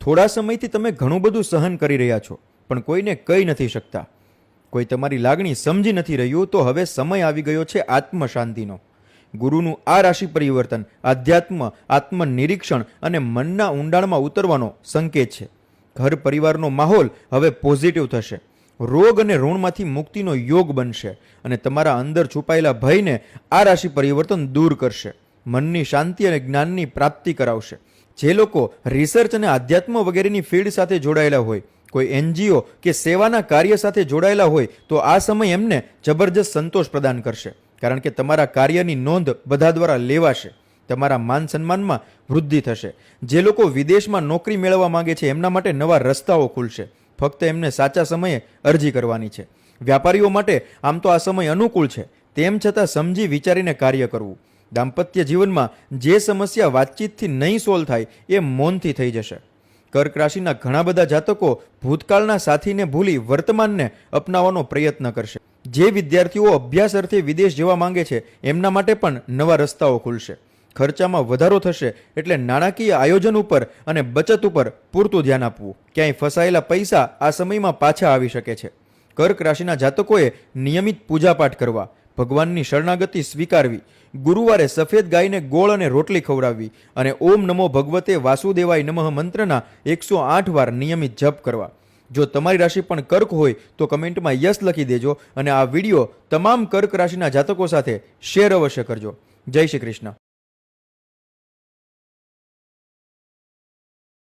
થોડા સમયથી તમે ઘણું બધું સહન કરી રહ્યા છો, પણ કોઈને કહી નથી શકતા. કોઈ તમારી લાગણી સમજી નથી રહ્યું તો હવે સમય આવી ગયો છે આત્મશાંતિનો. ગુરુનું આ રાશિ પરિવર્તન, આધ્યાત્મ, આત્મનિરીક્ષણ અને મનના ઊંડાણમાં ઉતરવાનો સંકેત છે. ઘર પરિવારનો માહોલ હવે પોઝિટિવ થશે. રોગ અને ઋણમાંથી મુક્તિનો યોગ બનશે અને તમારા અંદર છુપાયેલા ભયને આ રાશિ પરિવર્તન દૂર કરશે. મનની શાંતિ અને જ્ઞાનની પ્રાપ્તિ કરાવશે. જે લોકો રિસર્ચ અને આધ્યાત્મ વગેરેની ફિલ્ડ સાથે જોડાયેલા હોય, કોઈ એનજીઓ કે સેવાના કાર્ય સાથે જોડાયેલા હોય, તો આ સમય એમને જબરજસ્ત સંતોષ પ્રદાન કરશે. કારણ કે તમારા કાર્યની નોંધ બધા દ્વારા લેવાશે. તમારા માન સન્માનમાં વૃદ્ધિ થશે. જે લોકો વિદેશમાં નોકરી મેળવવા માંગે છે, એમના માટે નવા રસ્તાઓ ખુલશે. ફક્ત એમને સાચા સમયે અરજી કરવાની છે. વ્યાપારીઓ માટે આમ તો આ સમય અનુકૂળ છે. તેમ છતાં સમજી વિચારીને કાર્ય કરવું. દાંપત્ય જીવનમાં જે સમસ્યા વાતચીતથી નહીં સોલ્વ થાય, એ મૌનથી થઈ જશે. કર્ક રાશિના ઘણા બધા જાતકો ભૂતકાળના સાથીને ભૂલી વર્તમાનને અપનાવવાનો પ્રયત્ન કરશે. જે વિદ્યાર્થીઓ અભ્યાસ અર્થે વિદેશ જવા માંગે છે, એમના માટે પણ નવા રસ્તાઓ ખુલશે. ખર્ચામાં વધારો થશે એટલે નાણાકીય આયોજન ઉપર અને બચત ઉપર પૂરતું ધ્યાન આપવું. ક્યાંય ફસાયેલા પૈસા આ સમયમાં પાછા આવી શકે છે. કર્ક રાશિના જાતકોએ નિયમિત પૂજાપાઠ કરવા ભગવાનની શરણાગતિ સ્વીકારવી, ગુરુવારે સફેદ ગાયને ગોળ અને રોટલી ખવડાવવી અને ઓમ નમો ભગવતે વાસુદેવાય નમઃ મંત્રના એકસો આઠ વાર નિયમિત જપ કરવા. જો તમારી રાશિ પણ કર્ક હોય તો કમેન્ટમાં યસ લખી દેજો અને આ વીડિયો તમામ કર્ક રાશિના જાતકો સાથે શેર અવશ્ય કરજો. જય શ્રી કૃષ્ણ.